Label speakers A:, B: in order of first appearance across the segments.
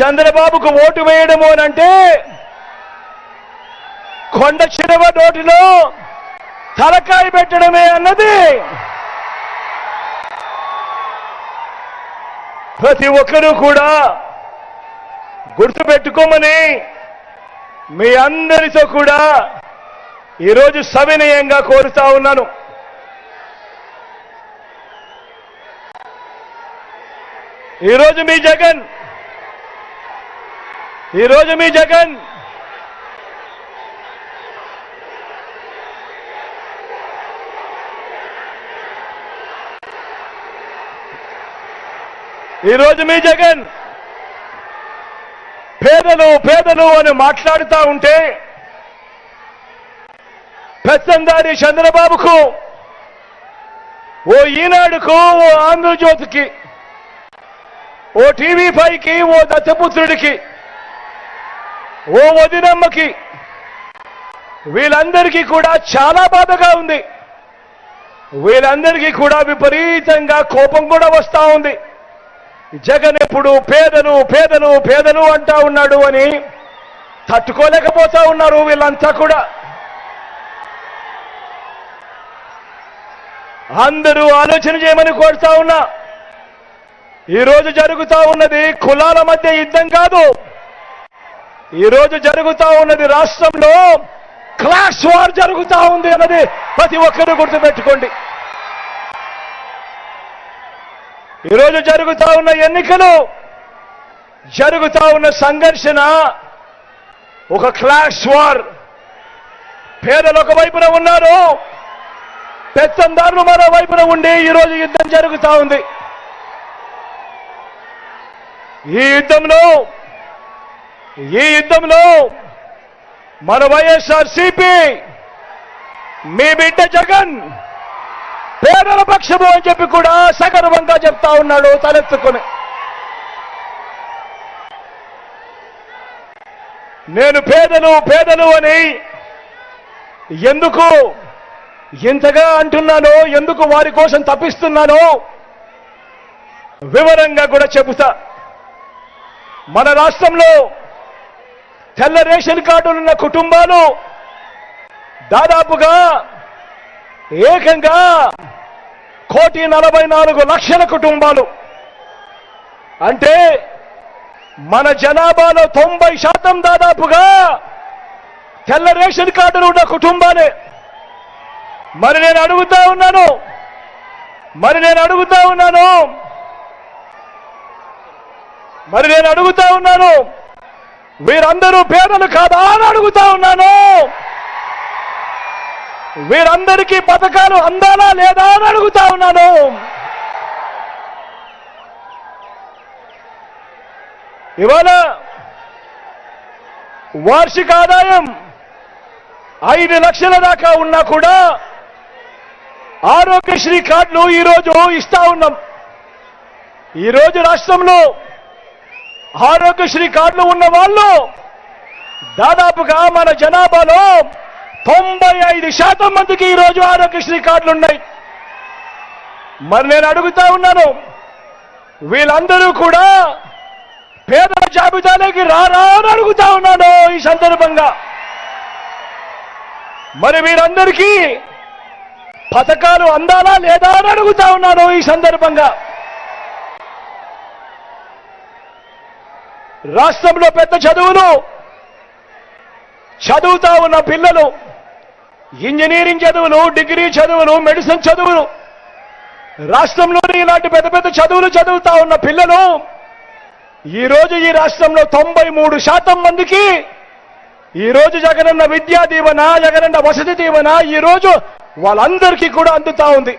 A: చంద్రబాబుకు ఓటు వేయడము అని అంటే కొండ చిరవ నోటిలో తలకాయ పెట్టడమే అన్నది. ప్రతి ఒక్కరూ కూడా గుర్తుపెట్టుకోమని మీ అందరితో కూడా ఈరోజు సవినయంగా కోరుతా ఉన్నాను. ఈరోజు మీ జగన్ ఈరోజు మీ జగన్. ఈరోజు మీ జగన్. పేదలు పేదలు అని మాట్లాడుతూ ఉంటే పెత్తందారి చంద్రబాబుకు ఓ ఈనాడుకు ఓ ఆంధ్రజ్యోతికి ఓ టీవీ పైకి ఓ దత్తపుత్రుడికి ఓ వదినమ్మకి. వీళ్ళందరికీ కూడా చాలా బాధగా ఉంది. వీళ్ళందరికీ కూడా విపరీతంగా కోపం కూడా వస్తా ఉంది. జగన్ ఎప్పుడు పేదను పేదను పేదను అంటా ఉన్నాడు అని తట్టుకోలేకపోతా ఉన్నారు వీళ్ళంతా కూడా. అందరూ ఆలోచన చేయమని కోరుతా ఉన్నా. ఈరోజు జరుగుతా ఉన్నది కులాల మధ్య యుద్ధం కాదు. ఈరోజు జరుగుతూ ఉన్నది రాష్ట్రంలో క్లాస్ వార్ జరుగుతూ ఉంది అన్నది ప్రతి ఒక్కరూ గుర్తుపెట్టుకోండి. ఈరోజు జరుగుతూ ఉన్న ఎన్నికలు జరుగుతూ ఉన్న సంఘర్షణ ఒక క్లాష్ వార్. పేదలు ఒక వైపున ఉన్నారు పెత్తందారులు మరో వైపున ఉండి ఈరోజు యుద్ధం జరుగుతూ ఉంది. ఈ యుద్ధంలో ఈ యుద్ధంలో మన వైఎస్ఆర్ సిపి మీ బిడ్డ జగన్ పేదల పక్షము అని చెప్పి కూడా సగర్వంగా చెప్తా ఉన్నాడు తలెత్తుకుని. నేను పేదలు పేదలు అని ఎందుకు ఇంతగా అంటున్నానో ఎందుకు వారి కోసం తప్పిస్తున్నానో వివరంగా కూడా చెబుతా. మన రాష్ట్రంలో తెల్ల రేషన్ కార్డులున్న కుటుంబాలు దాదాపుగా ఏకంగా కోటి నలభై నాలుగు లక్షల కుటుంబాలు. అంటే మన జనాభాలో తొంభై శాతం దాదాపుగా తెల్ల రేషన్ కార్డులు ఉన్న కుటుంబాలే. మరి నేను అడుగుతా ఉన్నాను. మరి నేను అడుగుతా ఉన్నాను. మరి నేను అడుగుతా ఉన్నాను. వీరందరూ పేదలు కాదా అని అడుగుతా ఉన్నాను. వీరందరికీ పథకాలు అందాలా లేదా అని అడుగుతా ఉన్నాను. ఇవాళ వార్షిక ఆదాయం ఐదు లక్షల దాకా ఉన్నా కూడా ఆరోగ్యశ్రీ కార్డులు ఈరోజు ఇస్తా ఉన్నాం. ఈరోజు రాష్ట్రంలో ఆరోగ్యశ్రీ కార్డులు ఉన్న వాళ్ళు దాదాపుగా మన జనాభాలో తొంభై ఐదు శాతం మందికి ఈరోజు ఆరోగ్యశ్రీ కార్డులు ఉన్నాయి. మరి నేను అడుగుతా ఉన్నాను వీళ్ళందరూ కూడా పేదల జాబితాలోకి రారా అని అడుగుతా ఉన్నాను ఈ సందర్భంగా. మరి వీరందరికీ పథకాలు అందాలా లేదా అని అడుగుతా ఉన్నాను ఈ సందర్భంగా. రాష్ట్రంలో పెద్ద చదువులు చదువుతా ఉన్న పిల్లలు ఇంజనీరింగ్ చదువులు డిగ్రీ చదువులు మెడిసిన్ చదువులు రాష్ట్రంలోని ఇలాంటి పెద్ద పెద్ద చదువులు చదువుతా ఉన్న పిల్లలు ఈ రోజు ఈ రాష్ట్రంలో తొంభై మూడు శాతం మందికి ఈ రోజు జగనన్న విద్యా దీవెన జగనన్న వసతి దీవెన ఈ రోజు వాళ్ళందరికీ కూడా అందుతా ఉంది.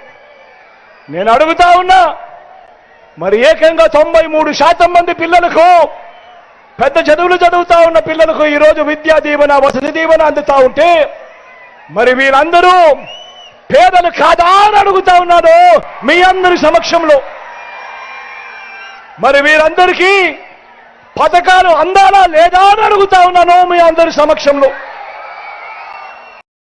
A: నేను అడుగుతా ఉన్నా మరి ఏకంగా తొంభై మూడు శాతం మంది పిల్లలకు పెద్ద చదువులు చదువుతా ఉన్న పిల్లలకు ఈ రోజు విద్యా దీవెన వసతి దీవెన అందుతా ఉంటే మరి వీళ్ళందరూ పేదలు కాదా అని అడుగుతా ఉన్నారు మీ అందరి సమక్షంలో. మరి వీరందరికీ పథకాలు అందాలా లేదా అని అడుగుతా ఉన్నాను మీ అందరి సమక్షంలో.